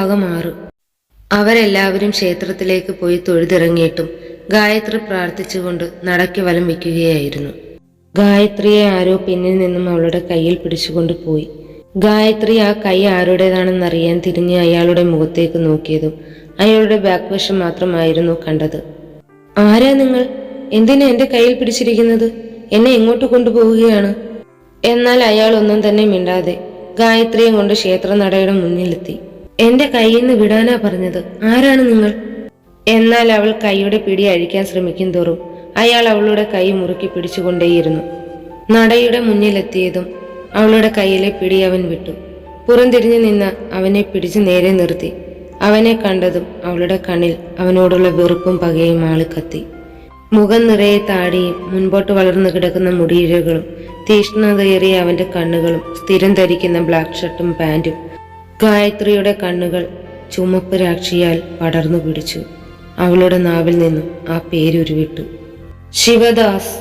ഭാഗം ആറ് അവരെല്ലാവരും ക്ഷേത്രത്തിലേക്ക് പോയി തൊഴുതിറങ്ങിയിട്ടും ഗായത്രി പ്രാർത്ഥിച്ചുകൊണ്ട് നടക്കി വലം വയ്ക്കുകയായിരുന്നു. ഗായത്രിയെ ആരോ പിന്നിൽ നിന്നും അവളുടെ കയ്യിൽ പിടിച്ചുകൊണ്ട് പോയി. ഗായത്രി ആ കൈ ആരുടേതാണെന്നറിയാൻ തിരിഞ്ഞ് അയാളുടെ മുഖത്തേക്ക് നോക്കിയതും അയാളുടെ ബാക്ക് വശം മാത്രമായിരുന്നു കണ്ടത്. ആരാ നിങ്ങൾ? എന്തിനാ എന്റെ കയ്യിൽ പിടിച്ചിരിക്കുന്നത്? എന്നെ എങ്ങോട്ട് കൊണ്ടുപോവുകയാണ്? എന്നാൽ അയാൾ ഒന്നും തന്നെ മിണ്ടാതെ ഗായത്രിയെ കൊണ്ട് ക്ഷേത്രനടയുടെ മുന്നിലെത്തി. എന്റെ കയ്യിൽ നിന്ന് വിടാനാ പറഞ്ഞത്. ആരാണ് നിങ്ങൾ? എന്നാൽ അവൾ കൈയുടെ പിടി അഴിക്കാൻ ശ്രമിക്കും തോറും അയാൾ അവളുടെ കൈ മുറുക്കി പിടിച്ചുകൊണ്ടേയിരുന്നു. നടയുടെ മുന്നിലെത്തിയതും അവളുടെ കയ്യിലെ പിടി അവൻ വിട്ടു. പുറംതിരിഞ്ഞു നിന്ന് അവനെ പിടിച്ച് നേരെ നിർത്തി. അവനെ കണ്ടതും അവളുടെ കണ്ണിൽ അവനോടുള്ള വെറുപ്പും പകയും ആളിക്കത്തി മുഖം നിറയെ താടിയും മുൻപോട്ട് വളർന്നു കിടക്കുന്ന മുടിയിഴകളും തീഷ്ണതയേറിയ അവന്റെ കണ്ണുകളും സ്ഥിരം ധരിക്കുന്ന ബ്ലാക്ക് ഷർട്ടും പാന്റും ഗായത്രിയുടെ കണ്ണുകൾ ചുമപ്പ് രാക്ഷിയാൽ പടർന്നു പിടിച്ചു. അവളുടെ നാവിൽ നിന്നും ആ പേരുരുവിട്ടു. ശിവദാസ്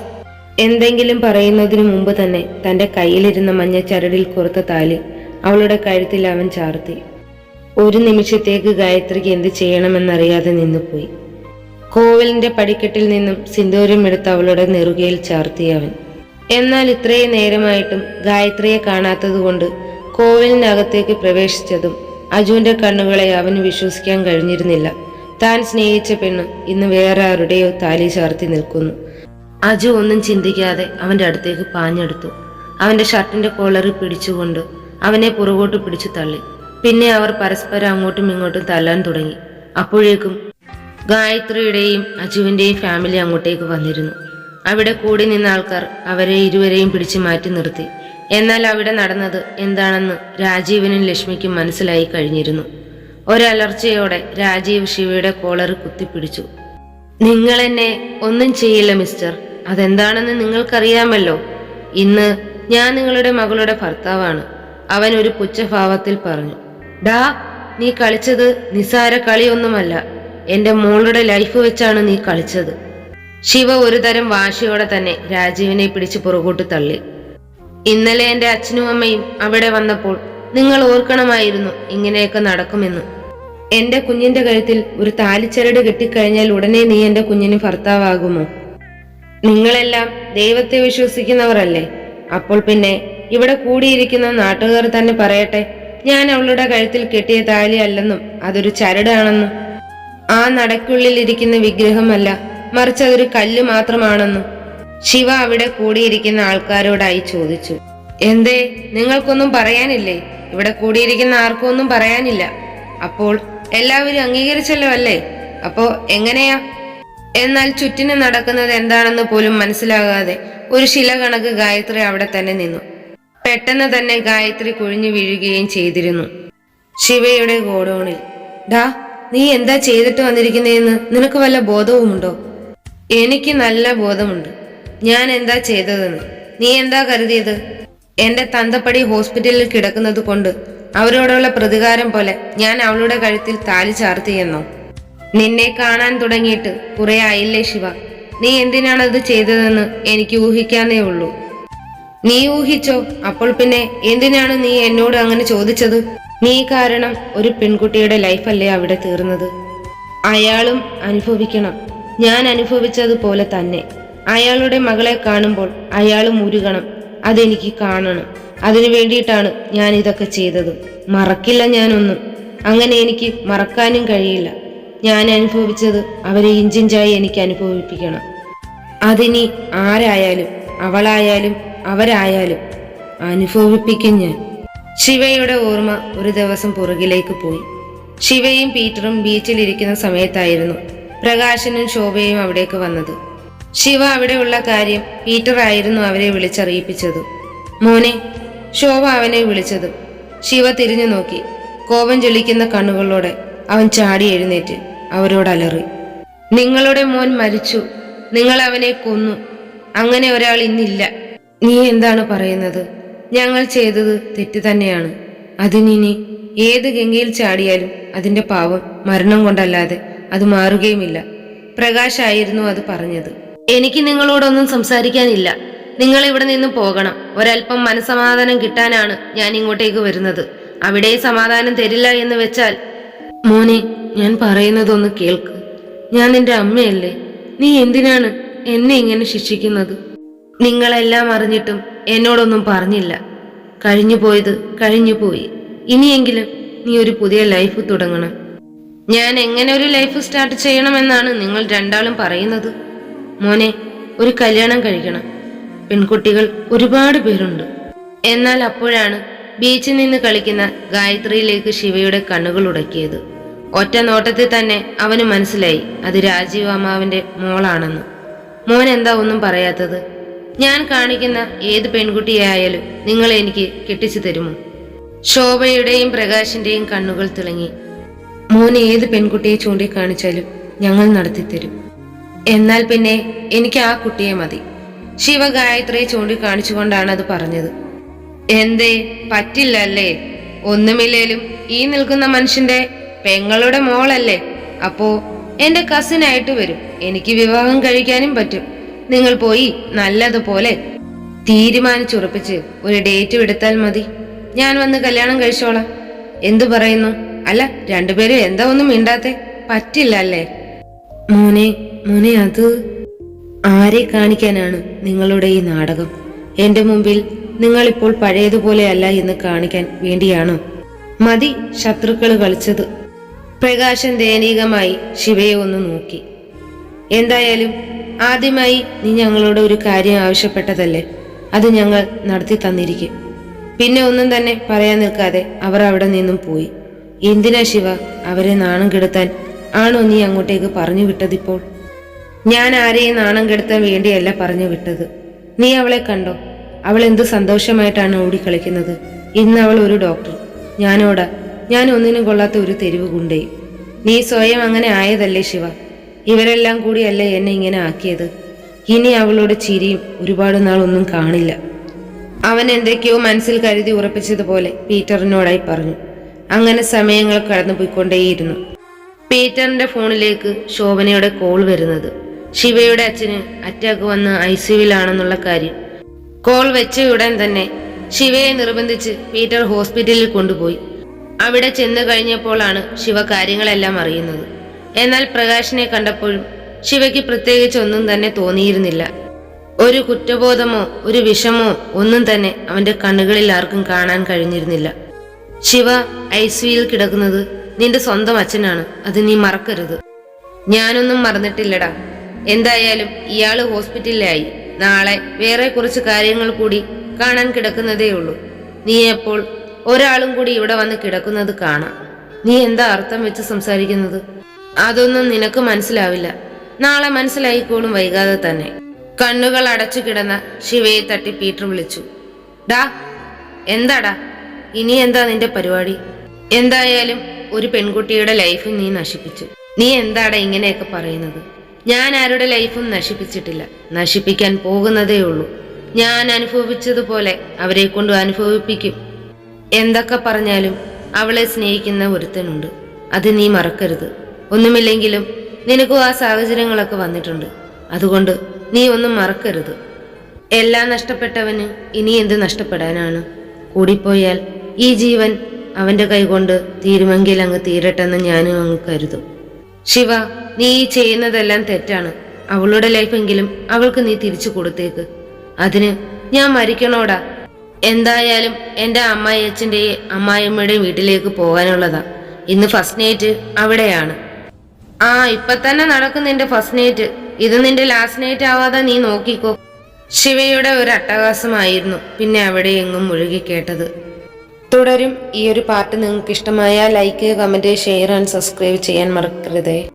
എന്തെങ്കിലും പറയുന്നതിനു മുമ്പ് തന്നെ തന്റെ കയ്യിലിരുന്ന മഞ്ഞ ചരടിൽ കുറുത്ത താലി അവളുടെ കഴുത്തിൽ അവൻ ചാർത്തി. ഒരു നിമിഷത്തേക്ക് ഗായത്രിക്ക് എന്ത് ചെയ്യണമെന്നറിയാതെ നിന്നുപോയി. കോവിലിന്റെ പടിക്കെട്ടിൽ നിന്നും സിന്ദൂരം എടുത്ത് അവളുടെ നെറുകയിൽ ചാർത്തി അവൻ. എന്നാൽ ഇത്രയും നേരമായിട്ടും ഗായത്രിയെ കാണാത്തതുകൊണ്ട് കോവിലിനകത്തേക്ക് പ്രവേശിച്ചതും അജുവിന്റെ കണ്ണുകളെ അവന് വിശ്വസിക്കാൻ കഴിഞ്ഞിരുന്നില്ല. താൻ സ്നേഹിച്ച പെണ്ണ് ഇന്ന് വേറെ ആരുടെയോ താലി ചാർത്തി നിൽക്കുന്നു. അജു ഒന്നും ചിന്തിക്കാതെ അവന്റെ അടുത്തേക്ക് പാഞ്ഞെടുത്തു. അവന്റെ ഷർട്ടിന്റെ കോളറിൽ പിടിച്ചുകൊണ്ട് അവനെ പുറകോട്ട് പിടിച്ചു തള്ളി. പിന്നെ അവർ പരസ്പരം അങ്ങോട്ടും ഇങ്ങോട്ടും തല്ലാൻ തുടങ്ങി. അപ്പോഴേക്കും ഗായത്രിയുടെയും അജുവിന്റെയും ഫാമിലി അങ്ങോട്ടേക്ക് വന്നിരുന്നു. അവിടെ കൂടി നിന്ന ആൾക്കാർ അവരെ ഇരുവരെയും പിടിച്ചു മാറ്റി നിർത്തി. എന്നാൽ അവിടെ നടന്നത് എന്താണെന്ന് രാജീവനും ലക്ഷ്മിക്കും മനസ്സിലായി കഴിഞ്ഞിരുന്നു. ഒരലർച്ചയോടെ രാജീവ് ശിവയുടെ കോളർ കുത്തിപ്പിടിച്ചു. നിങ്ങൾ എന്നെ ഒന്നും ചെയ്യില്ല മിസ്റ്റർ. അതെന്താണെന്ന് നിങ്ങൾക്കറിയാമല്ലോ. ഇന്ന് ഞാൻ നിങ്ങളുടെ മകളുടെ ഭർത്താവാണ് അവൻ ഒരു പുച്ഛഭാവത്തിൽ പറഞ്ഞു. ഡാ നീ കളിച്ചത് നിസാര കളിയൊന്നുമല്ല. എന്റെ മോളുടെ ലൈഫ് വെച്ചാണ് നീ കളിച്ചത്. ശിവ ഒരുതരം വാശിയോടെ തന്നെ രാജീവിനെ പിടിച്ച് പുറകോട്ട് തള്ളി. ഇന്നലെ എന്റെ അച്ഛനും അമ്മയും അവിടെ വന്നപ്പോൾ നിങ്ങൾ ഓർക്കണമായിരുന്നു ഇങ്ങനെയൊക്കെ നടക്കുമെന്ന്. എന്റെ കുഞ്ഞിന്റെ കഴുത്തിൽ ഒരു താലിച്ചരട് കെട്ടിക്കഴിഞ്ഞാൽ ഉടനെ നീ എന്റെ കുഞ്ഞിന് ഭർത്താവാകുമോ? നിങ്ങളെല്ലാം ദൈവത്തെ വിശ്വസിക്കുന്നവരല്ലേ? അപ്പോൾ പിന്നെ ഇവിടെ കൂടിയിരിക്കുന്ന നാട്ടുകാർ തന്നെ പറയട്ടെ ഞാൻ അവളുടെ കഴുത്തിൽ കെട്ടിയ താലി അല്ലെന്നും അതൊരു ചരടാണെന്നും. ആ നടക്കുള്ളിൽ ഇരിക്കുന്ന വിഗ്രഹമല്ല മറിച്ച് അതൊരു കല്ല് മാത്രമാണെന്നും. ശിവ അവിടെ കൂടിയിരിക്കുന്ന ആൾക്കാരോടായി ചോദിച്ചു എന്തേ നിങ്ങൾക്കൊന്നും പറയാനില്ലേ? ഇവിടെ കൂടിയിരിക്കുന്ന ആർക്കും ഒന്നും പറയാനില്ല. അപ്പോൾ എല്ലാവരും അംഗീകരിച്ചല്ലോ അല്ലേ? അപ്പോ എങ്ങനെയാ? എന്നാൽ ചുറ്റിന് നടക്കുന്നത് എന്താണെന്ന് പോലും മനസ്സിലാകാതെ ഒരു ശില കണക്ക് ഗായത്രി അവിടെ തന്നെ നിന്നു. പെട്ടെന്ന് തന്നെ ഗായത്രി കുഴിഞ്ഞു വീഴുകയും ചെയ്തിരുന്നു. ശിവയുടെ ഗോഡോണിൽ ഡാ നീ എന്താ ചെയ്തിട്ട് വന്നിരിക്കുന്നതെന്ന് നിനക്ക് വല്ല ബോധവുമുണ്ടോ? എനിക്ക് നല്ല ബോധമുണ്ട്. ഞാൻ എന്താ ചെയ്തതെന്ന്? നീ എന്താ കരുതിയത്? എന്റെ തന്തപ്പടി ഹോസ്പിറ്റലിൽ കിടക്കുന്നത് കൊണ്ട് അവരോടുള്ള പ്രതികാരം പോലെ ഞാൻ അവളുടെ കഴുത്തിൽ താലി ചാർത്തിയെന്നോ? നിന്നെ കാണാൻ തുടങ്ങിയിട്ട് കുറെ ആയില്ലേ ശിവ? നീ എന്തിനാണത് ചെയ്തതെന്ന് എനിക്ക് ഊഹിക്കാനേ ഉള്ളൂ. നീ ഊഹിച്ചോ? അപ്പോൾ പിന്നെ എന്തിനാണ് നീ എന്നോട് അങ്ങനെ ചോദിച്ചത്? നീ കാരണം ഒരു പെൺകുട്ടിയുടെ ലൈഫല്ലേ അവിടെ തീർന്നത്? അയാളും അനുഭവിക്കണം. ഞാൻ അനുഭവിച്ചതുപോലെ തന്നെ. അയാളുടെ മകളെ കാണുമ്പോൾ അയാളും ഉരുകണം. അതെനിക്ക് കാണണം. അതിനു വേണ്ടിയിട്ടാണ് ഞാൻ ഇതൊക്കെ ചെയ്തത്. മറക്കില്ല ഞാനൊന്നും. അങ്ങനെ എനിക്ക് മറക്കാനും കഴിയില്ല. ഞാൻ അനുഭവിച്ചത് അവരെ ഇഞ്ചിഞ്ചായി എനിക്ക് അനുഭവിപ്പിക്കണം. അതിനി ആരായാലും അവളായാലും അവരായാലും അനുഭവിപ്പിക്കും ഞാൻ. ശിവയുടെ ഓർമ്മ ഒരു ദിവസം പുറകിലേക്ക് പോയി. ശിവയും പീറ്ററും ബീച്ചിലിരിക്കുന്ന സമയത്തായിരുന്നു പ്രകാശനും ശോഭയും അവിടേക്ക് വന്നത്. ശിവ അവിടെയുള്ള കാര്യം പീറ്റർ ആയിരുന്നു അവരെ വിളിച്ചറിയിപ്പിച്ചത്. മോനെ ശോഭ അവനെ വിളിച്ചത്. ശിവ തിരിഞ്ഞു നോക്കി. കോപം ജ്വലിക്കുന്ന കണ്ണുകളോടെ അവൻ ചാടി എഴുന്നേറ്റ് അവരോട് അലറി. നിങ്ങളുടെ മോൻ മരിച്ചു. നിങ്ങൾ അവനെ കൊന്നു. അങ്ങനെ ഒരാൾ ഇന്നില്ല. നീ എന്താണ് പറയുന്നത്? ഞങ്ങൾ ചെയ്തത് തെറ്റ് തന്നെയാണ്. അതിനിനി ഏത് ഗംഗയിൽ ചാടിയാലും അതിന്റെ പാവം മരണം കൊണ്ടല്ലാതെ അത് മാറുകയുമില്ല. പ്രകാശായിരുന്നു അത് പറഞ്ഞത്. എനിക്ക് നിങ്ങളോടൊന്നും സംസാരിക്കാനില്ല. നിങ്ങൾ ഇവിടെ നിന്ന് പോകണം. ഒരല്പം മനസമാധാനം കിട്ടാനാണ് ഞാൻ ഇങ്ങോട്ടേക്ക് വരുന്നത്. അവിടെ സമാധാനം തരില്ല എന്ന് വെച്ചാൽ മോനെ ഞാൻ പറയുന്നതൊന്ന് കേൾക്ക്. ഞാൻ നിന്റെ അമ്മയല്ലേ? നീ എന്തിനാണ് എന്നെ ഇങ്ങനെ ശിക്ഷിക്കുന്നത്? നിങ്ങളെല്ലാം അറിഞ്ഞിട്ടും എന്നോടൊന്നും പറഞ്ഞില്ല. കഴിഞ്ഞു പോയത് കഴിഞ്ഞു പോയി. ഇനിയെങ്കിലും നീ ഒരു പുതിയ ലൈഫ് തുടങ്ങണം. ഞാൻ എങ്ങനെ ഒരു ലൈഫ് സ്റ്റാർട്ട് ചെയ്യണമെന്നാണ് നിങ്ങൾ രണ്ടാളും പറയുന്നത്? മോനെ ഒരു കല്യാണം കഴിക്കണം. പെൺകുട്ടികൾ ഒരുപാട് പേരുണ്ട്. എന്നാൽ അപ്പോഴാണ് ബീച്ചിൽ നിന്ന് കളിക്കുന്ന ഗായത്രിയിലേക്ക് ശിവയുടെ കണ്ണുകൾ ഉടക്കിയത്. ഒറ്റ നോട്ടത്തിൽ തന്നെ അവന് മനസ്സിലായി അത് രാജീവ് അമ്മാവിന്റെ മോളാണെന്ന്. മോൻ എന്താ ഒന്നും പറയാത്തത്? ഞാൻ കാണിക്കുന്ന ഏത് പെൺകുട്ടിയായാലും നിങ്ങൾ എനിക്ക് കെട്ടിച്ചു തരുമോ? ശോഭയുടെയും പ്രകാശിന്റെയും കണ്ണുകൾ തിളങ്ങി. മോൻ ഏത് പെൺകുട്ടിയെ ചൂണ്ടിക്കാണിച്ചാലും ഞങ്ങൾ നടത്തിത്തരും. എന്നാൽ പിന്നെ എനിക്ക് ആ കുട്ടിയെ മതി. ശിവ ഗായത്രിയെ ചൂണ്ടിക്കാണിച്ചുകൊണ്ടാണ് അത് പറഞ്ഞത്. എന്തേ പറ്റില്ല അല്ലേ ഒന്നുമില്ലേലും ഈ നിൽക്കുന്ന മനുഷ്യന്റെ പെങ്ങളുടെ മോളല്ലേ? അപ്പോ എന്റെ കസിനായിട്ട് വരും. എനിക്ക് വിവാഹം കഴിക്കാനും പറ്റും. നിങ്ങൾ പോയി നല്ലതുപോലെ തീരുമാനിച്ചുറപ്പിച്ച് ഒരു ഡേറ്റ് എടുത്താൽ മതി. ഞാൻ വന്ന് കല്യാണം കഴിച്ചോളാം. എന്തു പറയുന്നു? അല്ല രണ്ടുപേരും എന്താ ഒന്നും മിണ്ടാത്തെ? പറ്റില്ല അല്ലേ മോനെ മോനെ അത് ആരെ കാണിക്കാനാണ് നിങ്ങളുടെ ഈ നാടകം? എന്റെ മുമ്പിൽ നിങ്ങളിപ്പോൾ പഴയതുപോലെയല്ല എന്ന് കാണിക്കാൻ വേണ്ടിയാണോ? മതി ശത്രുക്കൾ കളിച്ചത്. പ്രകാശൻ ദയനീകമായി ശിവയെ ഒന്ന് നോക്കി. എന്തായാലും ആദ്യമായി നീ ഞങ്ങളോട് ഒരു കാര്യം ആവശ്യപ്പെട്ടതല്ലേ? അത് ഞങ്ങൾ നടത്തി തന്നിരിക്കും. പിന്നെ ഒന്നും തന്നെ പറയാൻ നിൽക്കാതെ അവർ അവിടെ നിന്നും പോയി. എന്തിനാ ശിവ അവരെ നാണം കെടുത്താൻ ആണോ നീ അങ്ങോട്ടേക്ക് പറഞ്ഞു വിട്ടതിപ്പോൾ? ഞാൻ ആരെയും നാണം കെടുത്താൻ വേണ്ടിയല്ല പറഞ്ഞു വിട്ടത്. നീ അവളെ കണ്ടോ? അവൾ എന്ത് സന്തോഷമായിട്ടാണ് ഓടിക്കളിക്കുന്നത്? ഇന്ന് അവൾ ഒരു ഡോക്ടർ. ഞാനോടാ ഞാൻ ഒന്നിനും കൊള്ളാത്ത ഒരു തെരുവ് കൊണ്ടേ നീ സ്വയം അങ്ങനെ ആയതല്ലേ ശിവ. ഇവരെല്ലാം കൂടിയല്ലേ എന്നെ ഇങ്ങനെ ആക്കിയത്. ഇനി അവളുടെ ചിരിയും ഒരുപാട് നാൾ ഒന്നും കാണില്ല. അവൻ എന്തൊക്കെയോ മനസ്സിൽ കരുതി ഉറപ്പിച്ചതുപോലെ പീറ്ററിനോടായി പറഞ്ഞു. അങ്ങനെ സമയങ്ങൾ കടന്നുപോയിക്കൊണ്ടേയിരുന്നു. പീറ്ററിന്റെ ഫോണിലേക്ക് ശോഭനയുടെ കോൾ വരുന്നത്. ശിവയുടെ അച്ഛന് അറ്റാക്ക് വന്ന് ഐ സിയുവിലാണെന്നുള്ള കാര്യം. കോൾ വെച്ച ഉടൻ തന്നെ ശിവയെ നിർബന്ധിച്ച് പീറ്റർ ഹോസ്പിറ്റലിൽ കൊണ്ടുപോയി. അവിടെ ചെന്ന് കഴിഞ്ഞപ്പോഴാണ് ശിവ കാര്യങ്ങളെല്ലാം അറിയുന്നത്. എന്നാൽ പ്രകാശിനെ കണ്ടപ്പോഴും ശിവയ്ക്ക് പ്രത്യേകിച്ച് ഒന്നും തന്നെ തോന്നിയിരുന്നില്ല. ഒരു കുറ്റബോധമോ ഒരു വിഷമോ ഒന്നും തന്നെ അവന്റെ കണ്ണുകളിൽ ആർക്കും കാണാൻ കഴിഞ്ഞിരുന്നില്ല. ശിവ ഐ സിയിൽ കിടക്കുന്നത് നിന്റെ സ്വന്തം അച്ഛനാണ് അത് നീ മറക്കരുത്. ഞാനൊന്നും മറന്നിട്ടില്ലടാ. എന്തായാലും ഇയാൾ ഹോസ്പിറ്റലിലായി. നാളെ വേറെ കുറച്ച് കാര്യങ്ങൾ കൂടി കാണാൻ കിടക്കുന്നതേ ഉള്ളൂ. നീ എപ്പോൾ ഒരാളും കൂടി ഇവിടെ വന്ന് കിടക്കുന്നത് കാണാം. നീ എന്താ അർത്ഥം വെച്ച് സംസാരിക്കുന്നത്? അതൊന്നും നിനക്ക് മനസ്സിലാവില്ല. നാളെ മനസ്സിലായിക്കോളും വൈകാതെ തന്നെ. കണ്ണുകൾ അടച്ചു കിടന്ന ശിവയെ തട്ടി പീറ്റർ വിളിച്ചു. ഡാ എന്താടാ? ഇനി എന്താ നിന്റെ പരിപാടി? എന്തായാലും ഒരു പെൺകുട്ടിയുടെ ലൈഫ് നീ നശിപ്പിച്ചു. നീ എന്താടാ ഇങ്ങനെയൊക്കെ പറയുന്നത്? ഞാൻ ആരുടെ ലൈഫും നശിപ്പിച്ചിട്ടില്ല. നശിപ്പിക്കാൻ പോകുന്നതേ ഉള്ളൂ. ഞാൻ അനുഭവിച്ചതുപോലെ അവരെ കൊണ്ട് അനുഭവിപ്പിക്കും. എന്തൊക്കെ പറഞ്ഞാലും അവളെ സ്നേഹിക്കുന്ന ഒരുത്തനുണ്ട്. അത് നീ മറക്കരുത്. ഒന്നുമില്ലെങ്കിലും നിനക്കും ആ സാഹചര്യങ്ങളൊക്കെ വന്നിട്ടുണ്ട്. അതുകൊണ്ട് നീ ഒന്നും മറക്കരുത്. എല്ലാം നഷ്ടപ്പെട്ടവന് ഇനി എന്ത് നഷ്ടപ്പെടാനാണ്? കൂടിപ്പോയാൽ ഈ ജീവൻ അവന്റെ കൈകൊണ്ട് തീരുമെങ്കിൽ അങ്ങ് തീരട്ടെന്ന് ഞാനും അങ്ങ് കരുതും. ശിവ നീ ഈ ചെയ്യുന്നതെല്ലാം തെറ്റാണ്. അവളുടെ ലൈഫെങ്കിലും അവൾക്ക് നീ തിരിച്ചു കൊടുത്തേക്ക്. അതിന് ഞാൻ മരിക്കണോടാ. എന്തായാലും എന്റെ അമ്മായി അച്ഛന്റെയും അമ്മായിയമ്മയുടെയും വീട്ടിലേക്ക് പോകാനുള്ളതാ. ഇന്ന് ഫസ്റ്റ് നൈറ്റ് അവിടെയാണ്. ആ ഇപ്പൊ തന്നെ നടക്കുന്ന നിന്റെ ഫസ്റ്റ് നൈറ്റ് ഇത് നിന്റെ ലാസ്റ്റ് നൈറ്റ് ആവാതെ നീ നോക്കിക്കോ. ശിവയുടെ ഒരു അട്ടഹാസമായിരുന്നു. പിന്നെ അവിടെ എങ്ങും മുഴുകി കേട്ടത്. തുടരും. ഈ ഒരു പാർട്ട് നിങ്ങൾക്ക് ഇഷ്ടമായ like comment share and subscribe ചെയ്യാൻ മറക്കരുതേ.